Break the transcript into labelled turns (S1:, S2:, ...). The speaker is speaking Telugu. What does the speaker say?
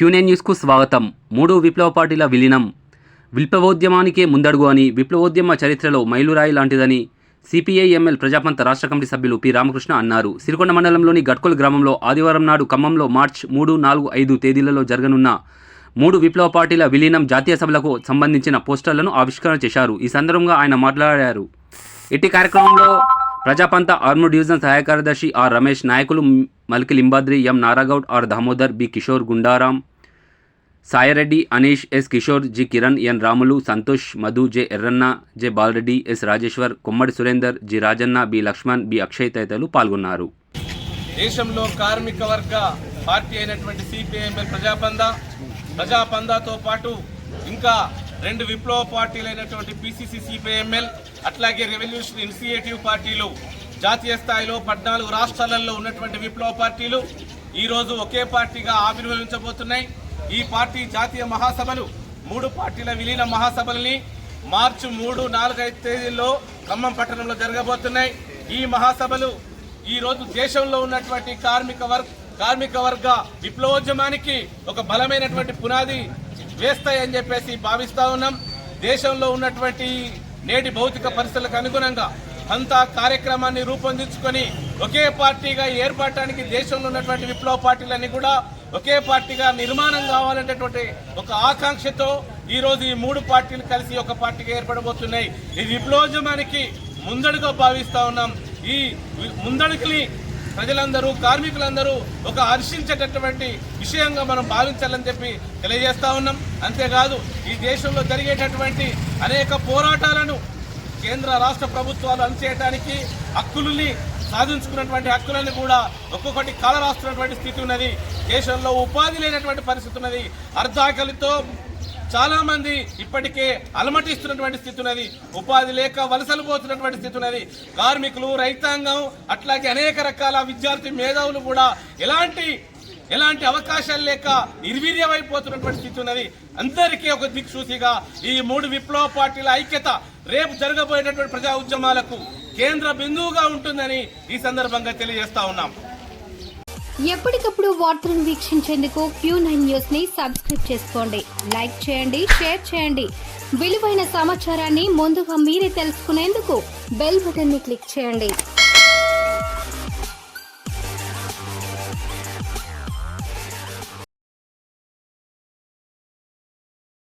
S1: క్యూనే న్యూస్కు స్వాగతం. మూడు విప్లవ పార్టీల విలీనం. విప్లవోద్యమానికే ముందడుగు అని విప్లవోద్యమ చరిత్రలో మైలురాయి లాంటిదని సిపిఐ ఎంఎల్ ప్రజాపంత రాష్ట్ర కమిటీ సభ్యులు పి. రామకృష్ణ అన్నారు. సిరికొండ మండలంలోని గట్కొల్ గ్రామంలో ఆదివారం నాడు ఖమ్మంలో మార్చ్ మూడు నాలుగు ఐదు తేదీలలో జరగనున్న మూడు విప్లవ పార్టీల విలీనం జాతీయ సభలకు సంబంధించిన పోస్టర్లను ఆవిష్కరణ చేశారు. ఈ సందర్భంగా ఆయన మాట్లాడారు. ఇట్టి కార్యక్రమంలో ప్రజాపంత ఆర్మూర్ డివిజన్ సహాయ కార్యదర్శి ఆర్ రమేష్ నాయకులు Malki Limbadri M. Naragoud R. Damodar B. Kishore Gundaram Saireddy Aneesh S Kishore G Kiran N Ramulu Santosh Madhu J Erranna J Balareddy S Rajeshwar Kommadi Surender G Rajanna B Laxman B Akshay తదితరులు పాల్గొన్నారు.
S2: దేశంలో కార్మిక వర్గ పార్టీ అయినటువంటి సిపిఐఎంఎల్ ప్రజాపంద ప్రజాపందాతో పాటు ఇంకా రెండు విప్లవ పార్టీలు అయినటువంటి పిసిసి సిపిఐఎంఎల్ అట్లాగే రెవల్యూషన్ ఇనిషియేటివ్ పార్టీలు జాతీయ స్థాయిలో పద్నాలుగు రాష్ట్రాలలో ఉన్నటువంటి విప్లవ పార్టీలు ఈరోజు ఒకే పార్టీగా ఆవిర్భవించబోతున్నాయి. ఈ పార్టీ జాతీయ మహాసభలు మూడు పార్టీల విలీన మహాసభల్ని మార్చి మూడు నాలుగైదు తేదీల్లో ఖమ్మం పట్టణంలో జరగబోతున్నాయి. ఈ మహాసభలు ఈరోజు దేశంలో ఉన్నటువంటి కార్మిక వర్గ కార్మిక వర్గ విప్లవోద్యమానికి ఒక బలమైనటువంటి పునాది వేస్తాయని చెప్పేసి భావిస్తా ఉన్నాం. దేశంలో ఉన్నటువంటి నేటి భౌతిక పరిస్థితులకు అనుగుణంగా అంతా కార్యక్రమాన్ని రూపొందించుకొని ఒకే పార్టీగా ఏర్పడటానికి దేశంలో ఉన్నటువంటి విప్లవ పార్టీలన్నీ కూడా ఒకే పార్టీగా నిర్మాణం కావాలనేటటువంటి ఒక ఆకాంక్షతో ఈరోజు ఈ మూడు పార్టీలు కలిసి ఒక పార్టీగా ఏర్పడబోతున్నాయి. ఈ విప్లవోద్యమానికి ముందడుగా భావిస్తూ ఉన్నాం. ఈ వి- ముందడుగుని ప్రజలందరూ కార్మికులందరూ ఒక హర్షించేటటువంటి విషయంగా మనం భావించాలని చెప్పి తెలియజేస్తా ఉన్నాం. అంతేకాదు ఈ దేశంలో జరిగేటటువంటి అనేక పోరాటాలను కేంద్ర రాష్ట్ర ప్రభుత్వాలు అణచేయడానికి హక్కులని సాధించుకున్నటువంటి హక్కులను కూడా ఒక్కొక్కటి కాలరాస్తున్నటువంటి స్థితి ఉన్నది. దేశంలో ఉపాధి లేనటువంటి పరిస్థితి ఉన్నది. అర్ధాకలితో చాలామంది ఇప్పటికే అలమటిస్తున్నటువంటి స్థితి ఉన్నది. ఉపాధి లేక వలసలు పోతున్నటువంటి స్థితి ఉన్నది. కార్మికులు రైతాంగం అట్లాగే అనేక రకాల విద్యార్థి మేధావులు కూడా ఎలాంటి ఎలాంటి అవకాశాలు లేక నిర్వీర్యమైపోతున్నటువంటి స్థితి ఉన్నది. అందరికీ ఒక దిక్సూచిగా ఈ మూడు విప్లవ పార్టీల ఐక్యత రేపు జరగబోయేటటువంటి ప్రజా ఉద్యమాలకు కేంద్ర బిందువుగా ఉంటుందని ఈ సందర్భంగా తెలియజేస్తా ఉన్నాం.
S3: ఎప్పటికప్పుడు వార్తలను వీక్షించేందుకు క్యూ నైన్ న్యూస్ని సబ్స్క్రైబ్ చేసుకోండి. లైక్ చేయండి షేర్ చేయండి. విలువైన సమాచారాన్ని ముందుగా మీరే తెలుసుకునేందుకు బెల్ బటన్ని క్లిక్ చేయండి.